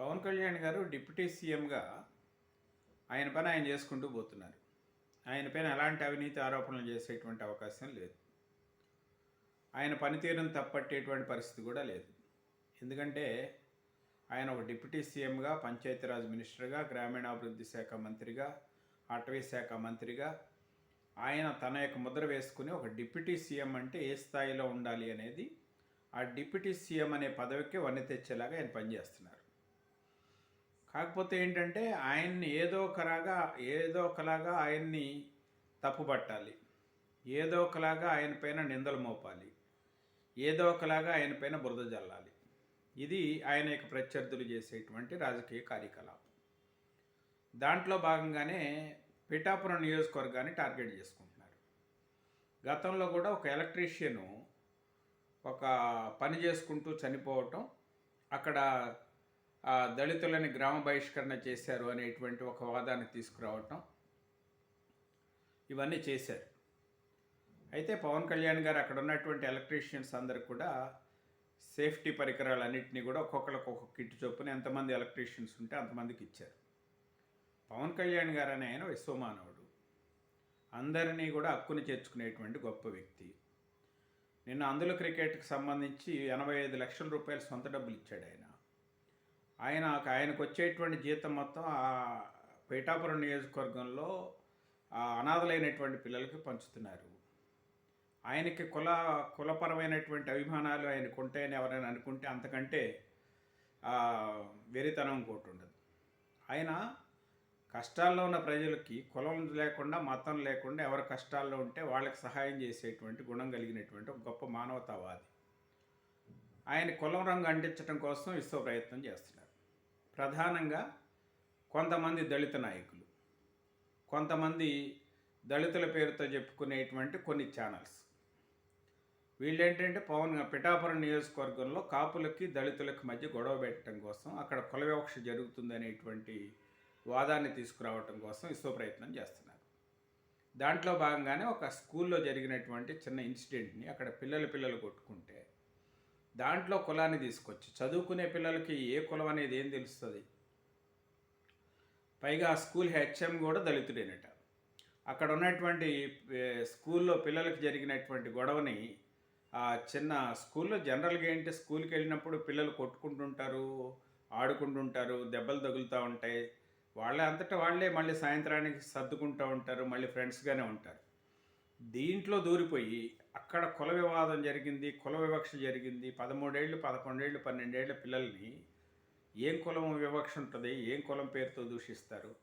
పవన్ కళ్యాణ్ గారు డిప్యూటీ సీఎంగా ఆయన పని ఆయన చేసుకుంటూ పోతున్నారు. ఆయన పైన ఎలాంటి అవినీతి ఆరోపణలు చేసేటువంటి అవకాశం లేదు. ఆయన పనితీరును తప్పట్టేటువంటి పరిస్థితి కూడా లేదు. ఎందుకంటే ఆయన ఒక డిప్యూటీ సీఎంగా పంచాయతీరాజ్ మినిస్టర్గా గ్రామీణాభివృద్ధి శాఖ మంత్రిగా అటవీ శాఖ మంత్రిగా ఆయన తన యొక్క ముద్ర వేసుకుని ఒక డిప్యూటీ సీఎం అంటే ఏ స్థాయిలో ఉండాలి అనేది ఆ డిప్యూటీ సీఎం అనే పదవికి వన్నె తెచ్చేలాగా ఆయన పనిచేస్తున్నారు. కాకపోతే ఏంటంటే ఆయన్ని ఏదో ఒకలాగా ఏదో ఒకలాగా ఆయన్ని తప్పుపట్టాలి. ఏదో ఒకలాగా ఆయన పైన నిందలు మోపాలి. ఏదో ఒకలాగా ఆయన పైన బురద జల్లాలి. ఇది ఆయన యొక్క ప్రత్యర్థులు చేసేటువంటి రాజకీయ కార్యకలాపం. దాంట్లో భాగంగానే పిఠాపురం నియోజకవర్గాన్ని టార్గెట్ చేసుకుంటున్నారు. గతంలో కూడా ఒక ఎలక్ట్రీషియను ఒక పని చేసుకుంటూ చనిపోవటం అక్కడ దళితులని గ్రామ బహిష్కరణ చేశారు అనేటువంటి ఒక వాదాన్ని తీసుకురావటం ఇవన్నీ చేశారు. అయితే పవన్ కళ్యాణ్ గారు అక్కడ ఉన్నటువంటి ఎలక్ట్రీషియన్స్ అందరికి కూడా సేఫ్టీ పరికరాలన్నింటినీ కూడా ఒక్కొక్కరికి ఒక్కొక్క కిట్ చొప్పున ఎంతమంది ఎలక్ట్రీషియన్స్ ఉంటే అంతమందికి ఇచ్చారు. పవన్ కళ్యాణ్ గారు అనే ఆయన విశ్వమానవుడు. అందరినీ కూడా హక్కుని చేర్చుకునేటువంటి గొప్ప వ్యక్తి. నిన్న అందులో క్రికెట్కి సంబంధించి ఎనభై ఐదు లక్షల రూపాయలు సొంత డబ్బులు ఇచ్చాడు ఆయన. ఆయన ఆయనకు వచ్చేటువంటి జీతం మొత్తం ఆ పేటాపురం నియోజకవర్గంలో ఆ అనాథలైనటువంటి పిల్లలకి పంచుతున్నారు. ఆయనకి కుల కులపరమైనటువంటి అభిమానాలు ఆయనకు ఉంటాయని ఎవరైనా అనుకుంటే అంతకంటే వెరితనం ఇంకోటి ఉండదు ఆయన కష్టాల్లో ఉన్న ప్రజలకి కులం లేకుండా మతం లేకుండా ఎవరి కష్టాల్లో ఉంటే వాళ్ళకి సహాయం చేసేటువంటి గుణం కలిగినటువంటి ఒక గొప్ప మానవతావాది. ఆయన కులం రంగు అంటించడం కోసం విశ్వ ప్రయత్నం చేస్తున్నారు. ప్రధానంగా కొంతమంది దళిత నాయకులు కొంతమంది దళితుల పేరుతో చెప్పుకునేటువంటి కొన్ని ఛానల్స్ వీళ్ళేంటంటే పవన్ పిఠాపురం నియోజకవర్గంలో కాపులకి దళితులకి మధ్య గొడవ పెట్టడం కోసం అక్కడ కుల వివక్ష జరుగుతుందనేటువంటి వాదాన్ని తీసుకురావటం కోసం ఇసో ప్రయత్నం చేస్తున్నారు. దాంట్లో భాగంగానే ఒక స్కూల్లో జరిగినటువంటి చిన్న ఇన్సిడెంట్ని అక్కడ పిల్లలు పిల్లలు కొట్టుకుంటే దాంట్లో కులాన్ని తీసుకొచ్చి చదువుకునే పిల్లలకి ఏ కులం అనేది ఏం తెలుస్తుంది? పైగా ఆ స్కూల్ హెచ్ఎం కూడా దళితుడేనట. అక్కడ ఉన్నటువంటి స్కూల్లో పిల్లలకి జరిగినటువంటి గొడవని ఆ చిన్న స్కూల్లో జనరల్గా ఏంటి స్కూల్కి వెళ్ళినప్పుడు పిల్లలు కొట్టుకుంటుంటారు ఆడుకుంటుంటారు దెబ్బలు తగులుతూ ఉంటాయి. వాళ్ళే అంతటా వాళ్ళే మళ్ళీ సాయంత్రానికి సర్దుకుంటూ ఉంటారు మళ్ళీ ఫ్రెండ్స్గానే ఉంటారు. దీంట్లో దూరిపోయి అక్కడ కుల వివాదం జరిగింది కుల వివక్ష జరిగింది. పదమూడేళ్ళు పదకొండేళ్ళు పన్నెండేళ్ళ పిల్లల్ని ఏం కులం వివక్ష ఉంటుంది ఏం కులం పేరుతో దూషిస్తారు?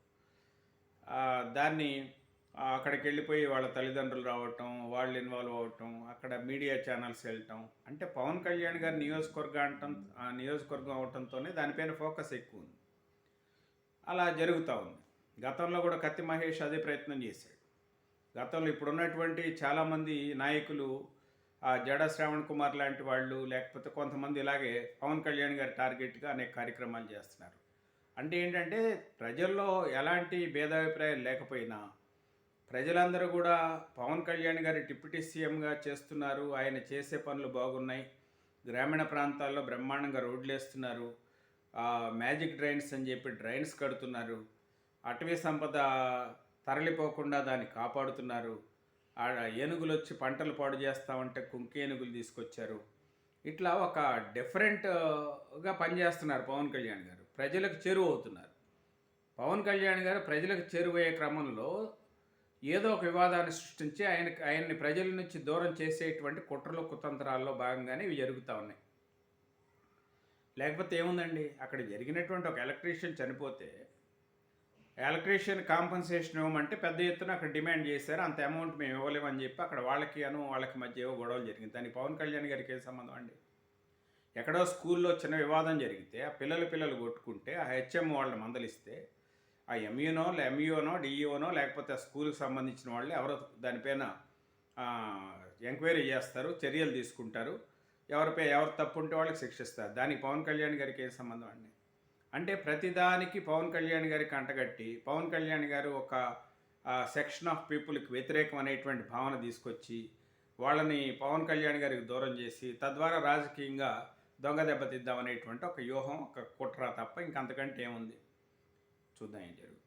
దాన్ని అక్కడికి వెళ్ళిపోయి వాళ్ళ తల్లిదండ్రులు రావటం వాళ్ళు ఇన్వాల్వ్ అవ్వటం అక్కడ మీడియా ఛానల్స్ వెళ్ళటం. అంటే పవన్ కళ్యాణ్ గారి నియోజకవర్గం అంటం నియోజకవర్గం అవటంతోనే దానిపైన ఫోకస్ ఎక్కువ ఉంది. అలా జరుగుతూ ఉంది. గతంలో కూడా కత్తి మహేష్ అదే ప్రయత్నం చేశాడు. గతంలో ఇప్పుడున్నటువంటి చాలామంది నాయకులు ఆ జడ శ్రావణ్ కుమార్ లాంటి వాళ్ళు లేకపోతే కొంతమంది ఇలాగే పవన్ కళ్యాణ్ గారి టార్గెట్గా అనేక కార్యక్రమాలు చేస్తున్నారు. అంటే ఏంటంటే ప్రజల్లో ఎలాంటి భేదాభిప్రాయాలు లేకపోయినా ప్రజలందరూ కూడా పవన్ కళ్యాణ్ గారి డిప్యూటీ సీఎంగా చేస్తున్నారు. ఆయన చేసే పనులు బాగున్నాయి. గ్రామీణ ప్రాంతాల్లో బ్రహ్మాండంగా రోడ్లు వేస్తున్నారు. మ్యాజిక్ డ్రైన్స్ అని చెప్పి డ్రైన్స్ కడుతున్నారు. అటవీ సంపద తరలిపోకుండా దాన్ని కాపాడుతున్నారు. ఆ ఏనుగులు వచ్చి పంటలు పాడు చేస్తామంటే కుంకి ఏనుగులు తీసుకొచ్చారు. ఇట్లా ఒక డిఫరెంట్గా పనిచేస్తున్నారు పవన్ కళ్యాణ్ గారు. ప్రజలకు చేరువ అవుతున్నారు. పవన్ కళ్యాణ్ గారు ప్రజలకు చేరువయ్యే క్రమంలో ఏదో ఒక వివాదాన్ని సృష్టించి ఆయన ఆయన్ని ప్రజల నుంచి దూరం చేసేటువంటి కుట్రలు కుతంత్రాల్లో భాగంగానే ఇవి జరుగుతూ ఉన్నాయి. లేకపోతే ఏముందండి? అక్కడ జరిగినటువంటి ఒక ఎలక్ట్రీషియన్ చనిపోతే ఎలక్ట్రీషియన్ కాంపన్సేషన్ ఇవ్వమంటే పెద్ద ఎత్తున అక్కడ డిమాండ్ చేశారు. అంత అమౌంట్ మేము ఇవ్వలేమని చెప్పి అక్కడ వాళ్ళకి అను వాళ్ళకి మధ్య ఏవో గొడవలు జరిగింది. దానికి పవన్ కళ్యాణ్ గారికి ఏ సంబంధం అండి? ఎక్కడో స్కూల్లో చిన్న వివాదం జరిగితే ఆ పిల్లలు పిల్లలు కొట్టుకుంటే ఆ హెచ్ఎం వాళ్ళని మందలిస్తే ఆ ఎంయూనో ఎంయూనో డిఈఓనో లేకపోతే ఆ స్కూల్కి సంబంధించిన వాళ్ళు ఎవరో దానిపైన ఎంక్వైరీ చేస్తారు చర్యలు తీసుకుంటారు. ఎవరిపై ఎవరు తప్పు ఉంటే వాళ్ళకి శిక్షిస్తారు. దానికి పవన్ కళ్యాణ్ గారికి ఏం సంబంధం అండి? అంటే ప్రతిదానికి పవన్ కళ్యాణ్ గారికి అంటగట్టి పవన్ కళ్యాణ్ గారు ఒక సెక్షన్ ఆఫ్ పీపుల్కి వ్యతిరేకం అనేటువంటి భావన తీసుకొచ్చి వాళ్ళని పవన్ కళ్యాణ్ గారికి దూరం చేసి తద్వారా రాజకీయంగా దొంగ దెబ్బతిద్దాం అనేటువంటి ఒక వ్యూహం ఒక కుట్ర తప్ప ఇంకంతకంటే ఏముంది? చూద్దాం ఏం జరుగుతుంది.